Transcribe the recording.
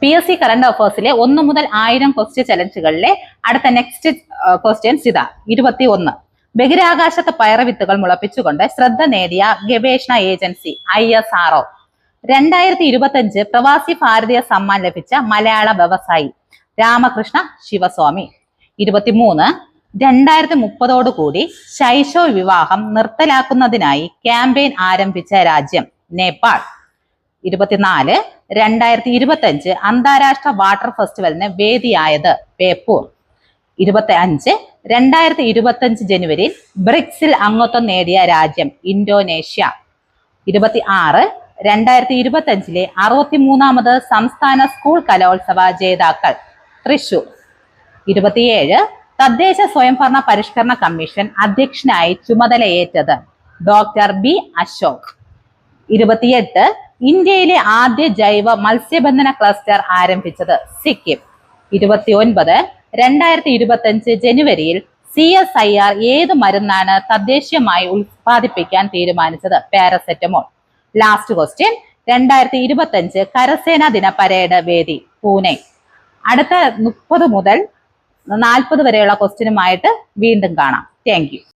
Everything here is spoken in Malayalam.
പി എസ് സി കറണ്ട് അഫേഴ്സിലെ ഒന്ന് മുതൽ ആയിരം ക്വസ്റ്റ്യൻ ചലഞ്ചുകളിലെ അടുത്ത നെക്സ്റ്റ് ക്വസ്റ്റ്യൻസ് ഇതാ. ഇരുപത്തി ഒന്ന് ബഹിരാകാശത്ത് പയറവിത്തുകൾ മുളപ്പിച്ചുകൊണ്ട് ശ്രദ്ധ നേടിയ ഗവേഷണ agency I S R O രണ്ടായിരത്തി ഇരുപത്തഞ്ച് പ്രവാസി ഭാരതീയ സമ്മാൻ ലഭിച്ച മലയാള വ്യവസായി രാമകൃഷ്ണ ശിവസ്വാമി. ഇരുപത്തിമൂന്ന് രണ്ടായിരത്തി മുപ്പതോടുകൂടി ശൈശവ വിവാഹം നിർത്തലാക്കുന്നതിനായി ക്യാമ്പയിൻ ആരംഭിച്ച രാജ്യം നേപ്പാൾ. ഇരുപത്തിനാല് രണ്ടായിരത്തി ഇരുപത്തഞ്ച് അന്താരാഷ്ട്ര വാട്ടർ ഫെസ്റ്റിവലിന് വേദിയായത് ബേപ്പൂർ. ഇരുപത്തി അഞ്ച് രണ്ടായിരത്തി ഇരുപത്തഞ്ച് ജനുവരിയിൽ ബ്രിക്സിൽ അംഗത്വം നേടിയ രാജ്യം ഇന്തോനേഷ്യ. ഇരുപത്തി ആറ് രണ്ടായിരത്തി ഇരുപത്തി അഞ്ചിലെ അറുപത്തിമൂന്നാമത് സംസ്ഥാന സ്കൂൾ കലോത്സവ ജേതാക്കൾ തൃശൂർ. ഇരുപത്തിയേഴ് തദ്ദേശ സ്വയംഭരണ പരിഷ്കരണ കമ്മീഷൻ അധ്യക്ഷനായി ചുമതലയേറ്റത് ഡോക്ടർ ബി അശോക്. ഇരുപത്തിയെട്ട് ഇന്ത്യയിലെ ആദ്യ ജൈവ മത്സ്യബന്ധന ക്ലസ്റ്റർ ആരംഭിച്ചത് സിക്കിം. ഇരുപത്തി ഒൻപത് രണ്ടായിരത്തി ഇരുപത്തഞ്ച് ജനുവരിയിൽ സി എസ് ഐ ആർ ഏത് മരുന്നാണ് തദ്ദേശീയമായി ഉത്പാദിപ്പിക്കാൻ തീരുമാനിച്ചത്? പാരസെറ്റമോൾ. ലാസ്റ്റ് ക്വസ്റ്റ്യൻ രണ്ടായിരത്തി ഇരുപത്തഞ്ച് കരസേനാ ദിന പരേഡ് വേദി പൂനെ. അടുത്ത മുപ്പത് മുതൽ നാൽപ്പത് വരെയുള്ള ക്വസ്റ്റ്യനുമായിട്ട് വീണ്ടും കാണാം. താങ്ക്